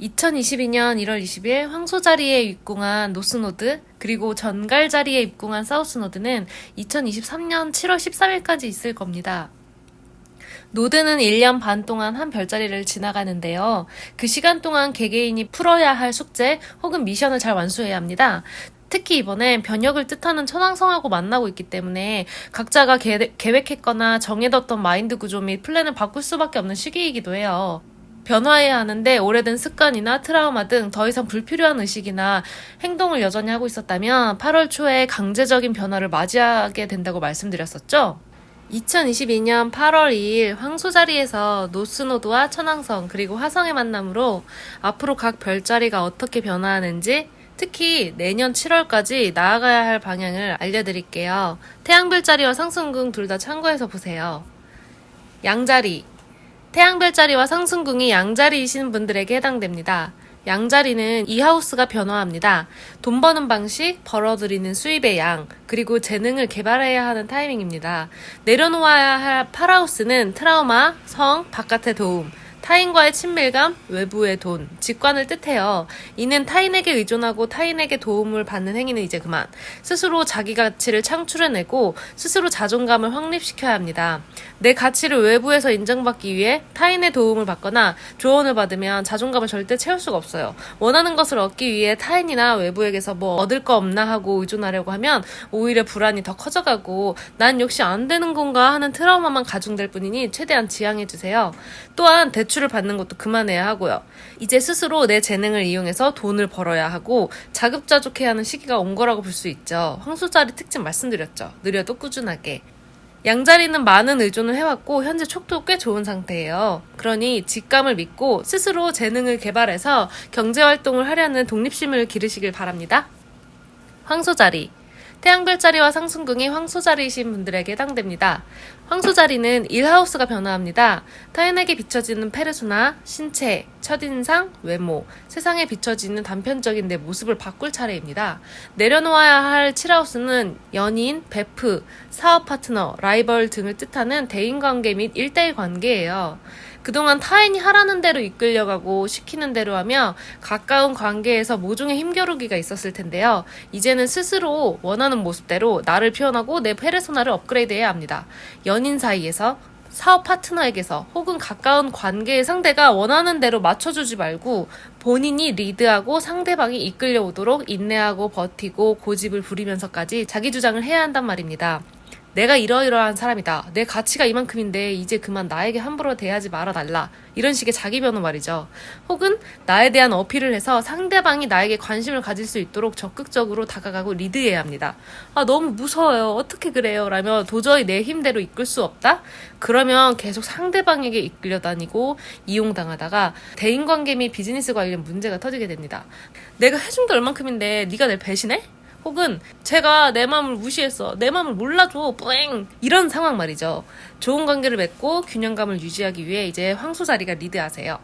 2022년 1월 20일 황소 자리에 입궁한 노스노드 그리고 전갈 자리에 입궁한 사우스노드는 2023년 7월 13일까지 있을 겁니다. 노드는 1년 반 동안 한 별자리를 지나가는데요. 그 시간 동안 개개인이 풀어야 할 숙제 혹은 미션을 잘 완수해야 합니다. 특히 이번엔 변혁을 뜻하는 천왕성하고 만나고 있기 때문에 각자가 계, 계획했거나 정해뒀던 마인드 구조 및 플랜을 바꿀 수밖에 없는 시기이기도 해요. 변화해야 하는데 오래된 습관이나 트라우마 등 더 이상 불필요한 의식이나 행동을 여전히 하고 있었다면 8월 초에 강제적인 변화를 맞이하게 된다고 말씀드렸었죠? 2022년 8월 2일 황소자리에서 노스노드와 천왕성 그리고 화성의 만남으로 앞으로 각 별자리가 어떻게 변화하는지 특히 내년 7월까지 나아가야 할 방향을 알려드릴게요. 태양별자리와 상승궁 둘 다 참고해서 보세요. 양자리 태양별자리와 상승궁이 양자리이신 분들에게 해당됩니다. 양자리는 이 하우스가 변화합니다. 돈 버는 방식, 벌어들이는 수입의 양, 그리고 재능을 개발해야 하는 타이밍입니다. 내려놓아야 할 파라우스는 트라우마, 성, 바깥의 도움, 타인과의 친밀감, 외부의 돈, 직관을 뜻해요. 이는 타인에게 의존하고 타인에게 도움을 받는 행위는 이제 그만. 스스로 자기 가치를 창출해내고 스스로 자존감을 확립시켜야 합니다. 내 가치를 외부에서 인정받기 위해 타인의 도움을 받거나 조언을 받으면 자존감을 절대 채울 수가 없어요. 원하는 것을 얻기 위해 타인이나 외부에게서 뭐 얻을 거 없나 하고 의존하려고 하면 오히려 불안이 더 커져가고 난 역시 안 되는 건가 하는 트라우마만 가중될 뿐이니 최대한 지양해주세요. 또한 대 출을 받는 것도 그만해야 하고요. 이제 스스로 내 재능을 이용해서 돈을 벌어야 하고 자급자족해야 하는 시기가 온 거라고 볼 수 있죠. 황소자리 특징 말씀드렸죠. 느려도 꾸준하게. 양자리는 많은 의존을 해왔고 현재 촉도 꽤 좋은 상태예요. 그러니 직감을 믿고 스스로 재능을 개발해서 경제활동을 하려는 독립심을 기르시길 바랍니다. 황소자리 태양별자리와 상승궁이 황소자리이신 분들에게 해당됩니다. 황소 자리는 일하우스가 변화합니다. 타인에게 비춰지는 페르소나, 신체, 첫인상, 외모, 세상에 비춰지는 단편적인 내 모습을 바꿀 차례입니다. 내려놓아야 할 칠하우스는 연인, 베프, 사업 파트너, 라이벌 등을 뜻하는 대인관계 및 일대일 관계예요. 그동안 타인이 하라는 대로 이끌려가고 시키는 대로 하며 가까운 관계에서 모종의 힘겨루기가 있었을 텐데요. 이제는 스스로 원하는 모습대로 나를 표현하고 내 페르소나를 업그레이드해야 합니다. 연인 사이에서 사업 파트너에게서 혹은 가까운 관계의 상대가 원하는 대로 맞춰주지 말고 본인이 리드하고 상대방이 이끌려오도록 인내하고 버티고 고집을 부리면서까지 자기 주장을 해야 한단 말입니다. 내가 이러이러한 사람이다. 내 가치가 이만큼인데 이제 그만 나에게 함부로 대하지 말아달라. 이런 식의 자기 변호 말이죠. 혹은 나에 대한 어필을 해서 상대방이 나에게 관심을 가질 수 있도록 적극적으로 다가가고 리드해야 합니다. 아, 너무 무서워요. 어떻게 그래요? 라며 도저히 내 힘대로 이끌 수 없다? 그러면 계속 상대방에게 이끌려 다니고 이용당하다가 대인관계 및 비즈니스 관련 문제가 터지게 됩니다. 내가 해준 게 얼만큼인데 네가 날 배신해? 혹은 제가 내 마음을 무시했어. 내 마음을 몰라줘. 뿌잉. 이런 상황 말이죠. 좋은 관계를 맺고 균형감을 유지하기 위해 이제 황소 자리가 리드하세요.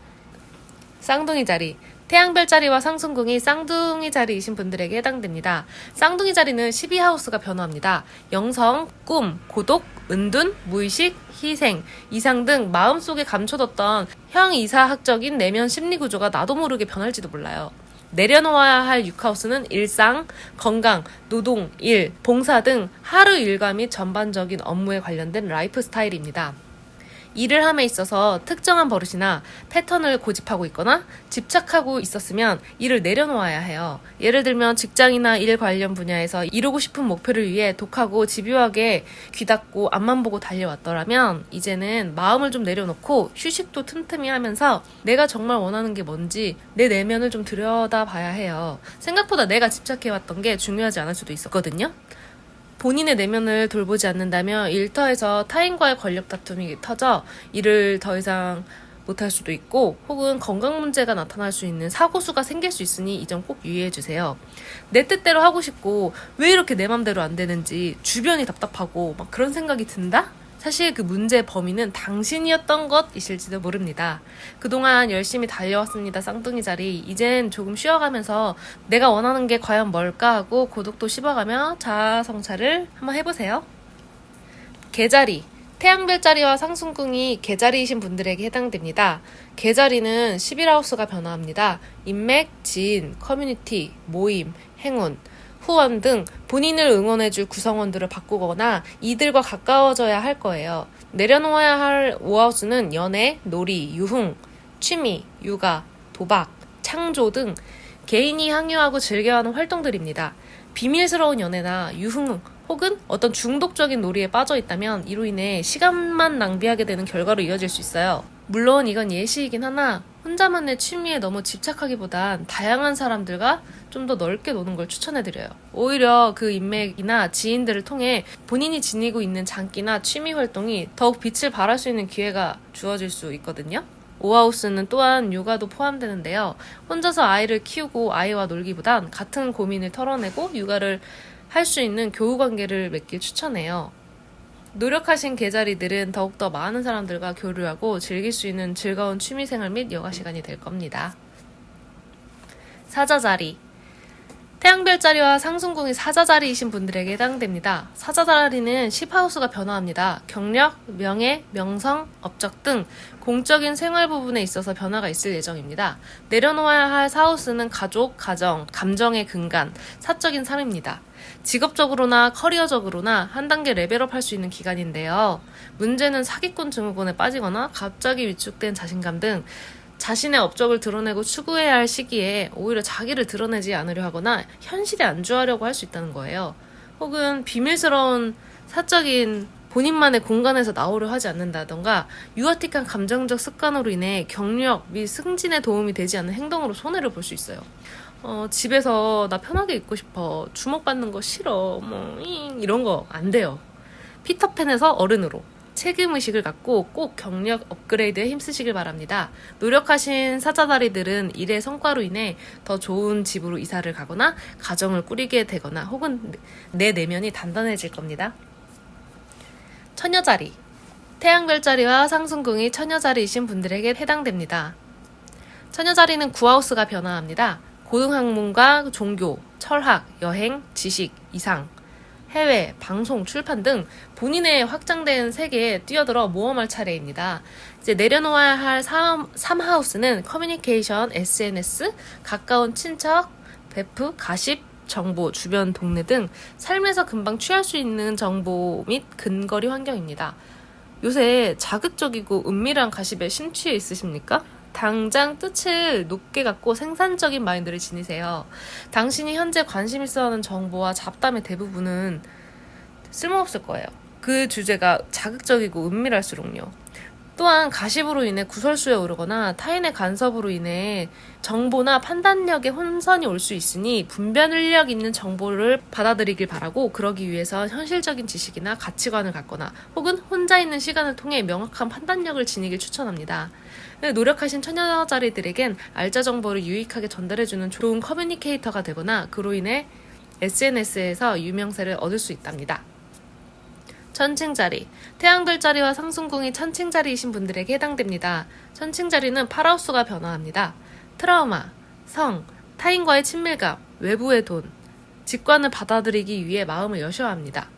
쌍둥이 자리. 태양별 자리와 상승궁이 쌍둥이 자리이신 분들에게 해당됩니다. 쌍둥이 자리는 12하우스가 변화합니다. 영성, 꿈, 고독, 은둔, 무의식, 희생, 이상 등 마음속에 감춰뒀던 형이사학적인 내면 심리 구조가 나도 모르게 변할지도 몰라요. 내려놓아야 할 6하우스는 일상, 건강, 노동, 일, 봉사 등 하루 일과 및 전반적인 업무에 관련된 라이프 스타일입니다. 일을 함에 있어서 특정한 버릇이나 패턴을 고집하고 있거나 집착하고 있었으면 일을 내려놓아야 해요. 예를 들면 직장이나 일 관련 분야에서 이루고 싶은 목표를 위해 독하고 집요하게 귀닫고 앞만 보고 달려왔더라면 이제는 마음을 좀 내려놓고 휴식도 틈틈이 하면서 내가 정말 원하는 게 뭔지 내 내면을 좀 들여다봐야 해요. 생각보다 내가 집착해왔던 게 중요하지 않을 수도 있었거든요. 본인의 내면을 돌보지 않는다면 일터에서 타인과의 권력 다툼이 터져 일을 더 이상 못할 수도 있고 혹은 건강 문제가 나타날 수 있는 사고수가 생길 수 있으니 이 점 꼭 유의해 주세요. 내 뜻대로 하고 싶고 왜 이렇게 내 맘대로 안 되는지 주변이 답답하고 막 그런 생각이 든다? 사실 그 문제의 범인은 당신이었던 것이실지도 모릅니다. 그동안 열심히 달려왔습니다. 쌍둥이 자리. 이젠 조금 쉬어가면서 내가 원하는 게 과연 뭘까 하고 고독도 씹어가며 자아 성찰을 한번 해보세요. 개자리. 태양별자리와 상승궁이 개자리이신 분들에게 해당됩니다. 개자리는 11하우스가 변화합니다. 인맥, 지인, 커뮤니티, 모임, 행운, 후원 등 본인을 응원해줄 구성원들을 바꾸거나 이들과 가까워져야 할 거예요. 내려놓아야 할 5하우스는 연애, 놀이, 유흥, 취미, 육아, 도박, 창조 등 개인이 항유하고 즐겨하는 활동들입니다. 비밀스러운 연애나 유흥 혹은 어떤 중독적인 놀이에 빠져 있다면 이로 인해 시간만 낭비하게 되는 결과로 이어질 수 있어요. 물론 이건 예시이긴 하나 혼자만의 취미에 너무 집착하기보단 다양한 사람들과 좀 더 넓게 노는 걸 추천해드려요. 오히려 그 인맥이나 지인들을 통해 본인이 지니고 있는 장기나 취미 활동이 더욱 빛을 발할 수 있는 기회가 주어질 수 있거든요. 오하우스는 또한 육아도 포함되는데요. 혼자서 아이를 키우고 아이와 놀기보단 같은 고민을 털어내고 육아를 할 수 있는 교우 관계를 맺길 추천해요. 노력하신 계자리들은 더욱더 많은 사람들과 교류하고 즐길 수 있는 즐거운 취미생활 및 여가 시간이 될 겁니다. 사자자리 태양별자리와 상승궁이 사자자리이신 분들에게 해당됩니다. 사자자리는 10하우스가 변화합니다. 경력, 명예, 명성, 업적 등 공적인 생활 부분에 있어서 변화가 있을 예정입니다. 내려놓아야 할 사우스는 가족, 가정, 감정의 근간, 사적인 삶입니다. 직업적으로나 커리어적으로나 한 단계 레벨업 할 수 있는 기간인데요. 문제는 사기꾼 증후군에 빠지거나 갑자기 위축된 자신감 등 자신의 업적을 드러내고 추구해야 할 시기에 오히려 자기를 드러내지 않으려 하거나 현실에 안주하려고 할 수 있다는 거예요. 혹은 비밀스러운 사적인 본인만의 공간에서 나오려 하지 않는다던가 유아틱한 감정적 습관으로 인해 경력 및 승진에 도움이 되지 않는 행동으로 손해를 볼 수 있어요. 어, 집에서 나 편하게 있고 싶어. 주목받는 거 싫어. 뭐, 잉, 이런 거 안 돼요. 피터팬에서 어른으로. 책임의식을 갖고 꼭 경력 업그레이드에 힘쓰시길 바랍니다. 노력하신 사자다리들은 일의 성과로 인해 더 좋은 집으로 이사를 가거나 가정을 꾸리게 되거나 혹은 내 내면이 단단해질 겁니다. 처녀자리. 태양별자리와 상승궁이 처녀자리이신 분들에게 해당됩니다. 처녀자리는 구하우스가 변화합니다. 고등 학문과 종교, 철학, 여행, 지식, 이상, 해외, 방송, 출판 등 본인의 확장된 세계에 뛰어들어 모험할 차례입니다. 이제 내려놓아야 할 3, 3하우스는 커뮤니케이션, SNS, 가까운 친척, 베프, 가십, 정보, 주변 동네 등 삶에서 금방 취할 수 있는 정보 및 근거리 환경입니다. 요새 자극적이고 은밀한 가십에 심취해 있으십니까? 당장 뜻을 높게 갖고 생산적인 마인드를 지니세요. 당신이 현재 관심 있어 하는 정보와 잡담의 대부분은 쓸모없을 거예요. 그 주제가 자극적이고 은밀할수록요. 또한 가십으로 인해 구설수에 오르거나 타인의 간섭으로 인해 정보나 판단력에 혼선이 올 수 있으니 분별력 있는 정보를 받아들이길 바라고 그러기 위해서 현실적인 지식이나 가치관을 갖거나 혹은 혼자 있는 시간을 통해 명확한 판단력을 지니길 추천합니다. 노력하신 처녀자리들에겐 알짜 정보를 유익하게 전달해주는 좋은 커뮤니케이터가 되거나 그로 인해 SNS에서 유명세를 얻을 수 있답니다. 천칭자리. 태양별자리와 상승궁이 천칭자리이신 분들에게 해당됩니다. 천칭자리는 파라우스가 변화합니다. 트라우마, 성, 타인과의 친밀감, 외부의 돈, 직관을 받아들이기 위해 마음을 여셔야 합니다.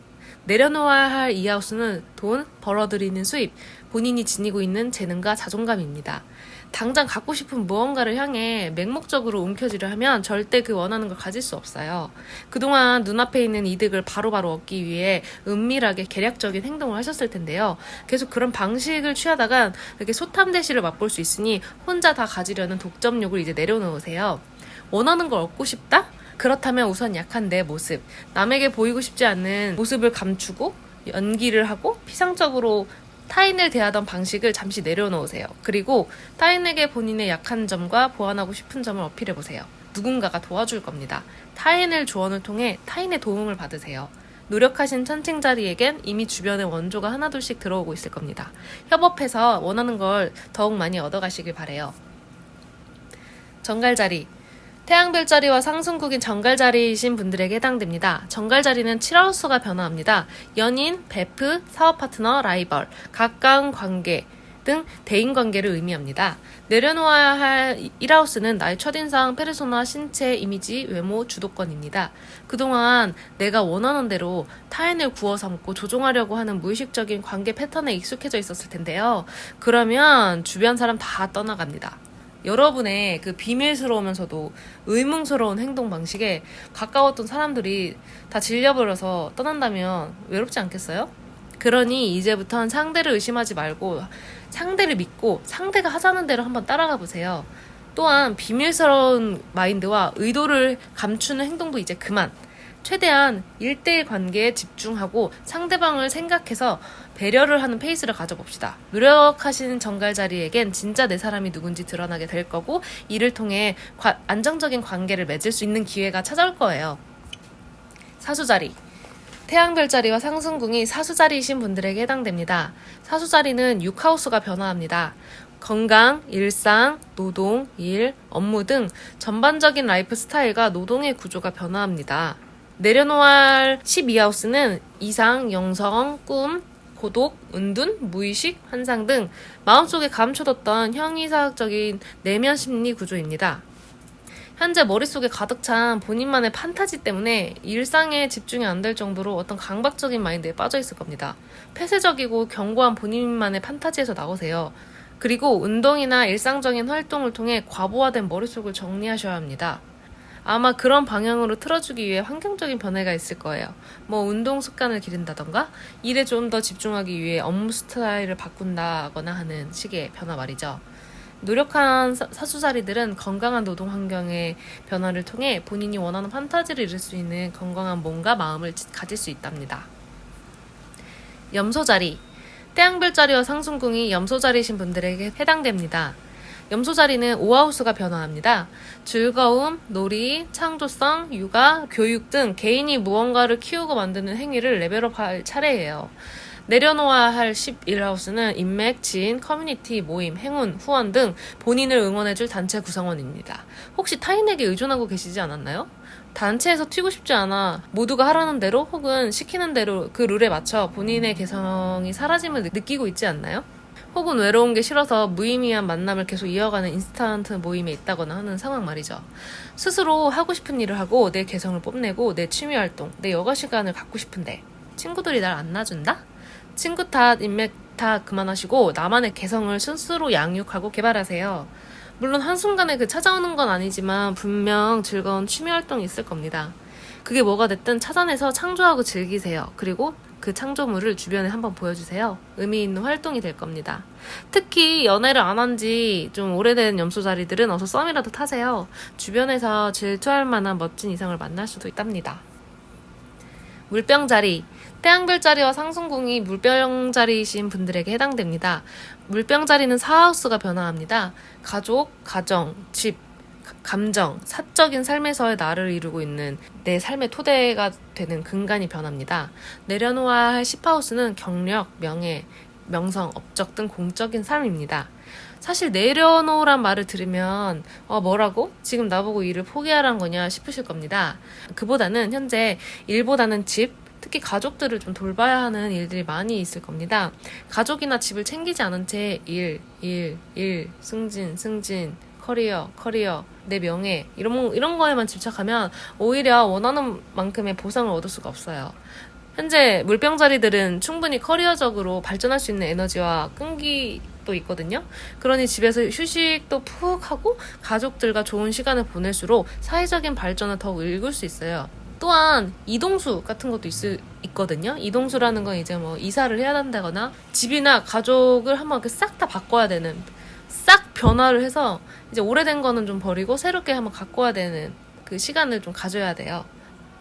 내려놓아야 할 이하우스는 돈, 벌어들이는 수입, 본인이 지니고 있는 재능과 자존감입니다. 당장 갖고 싶은 무언가를 향해 맹목적으로 움켜쥐려 하면 절대 그 원하는 걸 가질 수 없어요. 그동안 눈앞에 있는 이득을 바로 바로 얻기 위해 은밀하게 계략적인 행동을 하셨을 텐데요. 계속 그런 방식을 취하다간 이렇게 소탐대시를 맛볼 수 있으니 혼자 다 가지려는 독점욕을 이제 내려놓으세요. 원하는 걸 얻고 싶다? 그렇다면 우선 약한 내 모습, 남에게 보이고 싶지 않는 모습을 감추고 연기를 하고 피상적으로 타인을 대하던 방식을 잠시 내려놓으세요. 그리고 타인에게 본인의 약한 점과 보완하고 싶은 점을 어필해 보세요. 누군가가 도와줄 겁니다. 타인을 조언을 통해 타인의 도움을 받으세요. 노력하신 천칭자리에겐 이미 주변에 원조가 하나둘씩 들어오고 있을 겁니다. 협업해서 원하는 걸 더욱 많이 얻어가시길 바래요. 정갈자리 태양별자리와 상승국인 정갈자리이신 분들에게 해당됩니다. 정갈자리는 7하우스가 변화합니다. 연인, 베프, 사업 파트너, 라이벌, 가까운 관계, 등 대인 관계를 의미합니다. 내려놓아야 할 1하우스는 나의 첫인상, 페르소나, 신체, 이미지, 외모, 주도권입니다. 그동안 내가 원하는 대로 타인을 구워 삼고 조종하려고 하는 무의식적인 관계 패턴에 익숙해져 있었을 텐데요. 그러면 주변 사람 다 떠나갑니다. 여러분의 그 비밀스러우면서도 의문스러운 행동 방식에 가까웠던 사람들이 다 질려버려서 떠난다면 외롭지 않겠어요? 그러니 이제부턴 상대를 의심하지 말고 상대를 믿고 상대가 하자는 대로 한번 따라가 보세요. 또한 비밀스러운 마인드와 의도를 감추는 행동도 이제 그만. 최대한 1대1 관계에 집중하고 상대방을 생각해서 배려를 하는 페이스를 가져봅시다. 노력하시는 정갈자리에겐 진짜 내 사람이 누군지 드러나게 될 거고 이를 통해 과- 안정적인 관계를 맺을 수 있는 기회가 찾아올 거예요. 사수자리. 태양별자리와 상승궁이 사수자리이신 분들에게 해당됩니다. 사수자리는 6하우스가 변화합니다. 건강, 일상, 노동, 일, 업무 등 전반적인 라이프 스타일과 노동의 구조가 변화합니다. 내려놓아야 할 12하우스는 이상, 영성, 꿈, 고독, 은둔, 무의식, 환상 등 마음속에 감춰뒀던 형이사학적인 내면 심리 구조입니다. 현재 머릿속에 가득 찬 본인만의 판타지 때문에 일상에 집중이 안 될 정도로 어떤 강박적인 마인드에 빠져 있을 겁니다. 폐쇄적이고 견고한 본인만의 판타지에서 나오세요. 그리고 운동이나 일상적인 활동을 통해 과부하된 머릿속을 정리하셔야 합니다. 아마 그런 방향으로 틀어주기 위해 환경적인 변화가 있을 거예요. 뭐 운동 습관을 기른다던가 일에 좀 더 집중하기 위해 업무 스타일을 바꾼다거나 하는 식의 변화 말이죠. 노력한 사- 사수자리들은 건강한 노동 환경의 변화를 통해 본인이 원하는 판타지를 이룰 수 있는 건강한 몸과 마음을 지- 가질 수 있답니다. 염소자리. 태양별자리와 상승궁이 염소자리이신 분들에게 해당됩니다. 염소 자리는 5하우스가 변화합니다. 즐거움, 놀이, 창조성, 육아, 교육 등 개인이 무언가를 키우고 만드는 행위를 레벨업할 차례예요. 내려놓아야 할 11하우스는 인맥, 지인, 커뮤니티, 모임, 행운, 후원 등 본인을 응원해줄 단체 구성원입니다. 혹시 타인에게 의존하고 계시지 않았나요? 단체에서 튀고 싶지 않아 모두가 하라는 대로 혹은 시키는 대로 그 룰에 맞춰 본인의 개성이 사라짐을 느- 느끼고 있지 않나요? 혹은 외로운 게 싫어서 무의미한 만남을 계속 이어가는 인스턴트 모임에 있다거나 하는 상황 말이죠. 스스로 하고 싶은 일을 하고 내 개성을 뽐내고 내 취미 활동, 내 여가 시간을 갖고 싶은데 친구들이 날 안 놔준다? 친구 탓, 인맥 탓 그만하시고 나만의 개성을 스스로 양육하고 개발하세요. 물론 한순간에 그 찾아오는 건 아니지만 분명 즐거운 취미 활동이 있을 겁니다. 그게 뭐가 됐든 찾아내서 창조하고 즐기세요. 그리고 그 창조물을 주변에 한번 보여주세요. 의미 있는 활동이 될 겁니다. 특히 연애를 안 한 지 좀 오래된 염소 자리들은 어서 썸이라도 타세요. 주변에서 질투할 만한 멋진 이성을 만날 수도 있답니다. 물병 자리. 태양별 자리와 상승궁이 물병 자리이신 분들에게 해당됩니다. 물병 자리는 4하우스가 변화합니다. 가족, 가정, 집, 가- 감정, 사적인 삶에서의 나를 이루고 있는 내 삶의 토대가 되는 근간이 변합니다. 내려놓아야 할 10하우스는 경력, 명예, 명성, 업적 등 공적인 삶입니다. 사실 내려놓으란 말을 들으면 어 뭐라고? 지금 나보고 일을 포기하란 거냐 싶으실 겁니다. 그보다는 현재 일보다는 집, 특히 가족들을 좀 돌봐야 하는 일들이 많이 있을 겁니다. 가족이나 집을 챙기지 않은 채 일, 일, 일, 승진, 승진, 커리어, 커리어, 내 명예 이런 이런 거에만 집착하면 오히려 원하는 만큼의 보상을 얻을 수가 없어요. 현재 물병자리들은 충분히 커리어적으로 발전할 수 있는 에너지와 끈기도 있거든요. 그러니 집에서 휴식도 푹 하고 가족들과 좋은 시간을 보낼수록 사회적인 발전을 더욱 읽을 수 있어요. 또한 이동수 같은 것도 있, 있거든요. 이동수라는 건 이제 뭐 이사를 해야 한다거나 집이나 가족을 한번 싹 다 바꿔야 되는 싹 변화를 해서 이제 오래된 거는 좀 버리고 새롭게 한번 갖고 와야 되는 그 시간을 좀 가져야 돼요.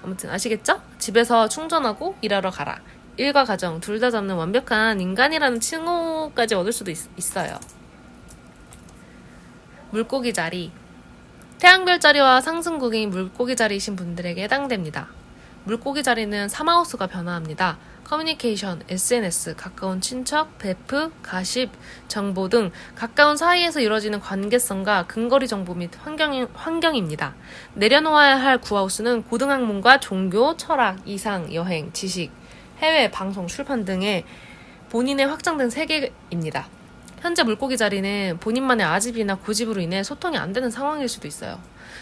아무튼 아시겠죠? 집에서 충전하고 일하러 가라. 일과 가정 둘 다 잡는 완벽한 인간이라는 칭호까지 얻을 수도 있, 있어요. 물고기 자리. 태양별 자리와 상승국이 물고기 자리이신 분들에게 해당됩니다. 물고기 자리는 3하우스가 변화합니다. 커뮤니케이션, SNS, 가까운 친척, 베프, 가십, 정보 등 가까운 사이에서 이루어지는 관계성과 근거리 정보 및 환경, 환경입니다. 내려놓아야 할 구하우스는 고등학문과 종교, 철학, 이상, 여행, 지식, 해외, 방송, 출판 등의 본인의 확장된 세계입니다. 현재 물고기 자리는 본인만의 아집이나 고집으로 인해 소통이 안 되는 상황일 수도 있어요.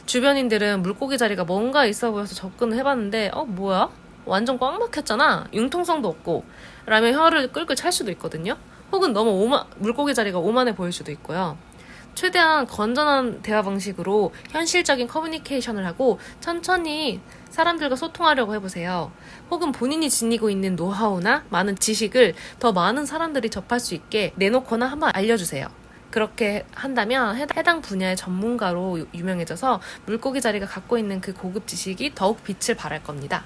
주변인들은 물고기 자리가 뭔가 있어 보여서 접근을 해봤는데, 어, 뭐야? 완전 꽉 막혔잖아. 융통성도 없고. 라며 혀를 끌끌 찰 수도 있거든요. 혹은 너무 오마, 물고기 자리가 오만해 보일 수도 있고요. 최대한 건전한 대화 방식으로 현실적인 커뮤니케이션을 하고 천천히 사람들과 소통하려고 해보세요. 혹은 본인이 지니고 있는 노하우나 많은 지식을 더 많은 사람들이 접할 수 있게 내놓거나 한번 알려주세요. 그렇게 한다면 해- 해당 분야의 전문가로 유- 유명해져서 물고기 자리가 갖고 있는 그 고급 지식이 더욱 빛을 발할 겁니다.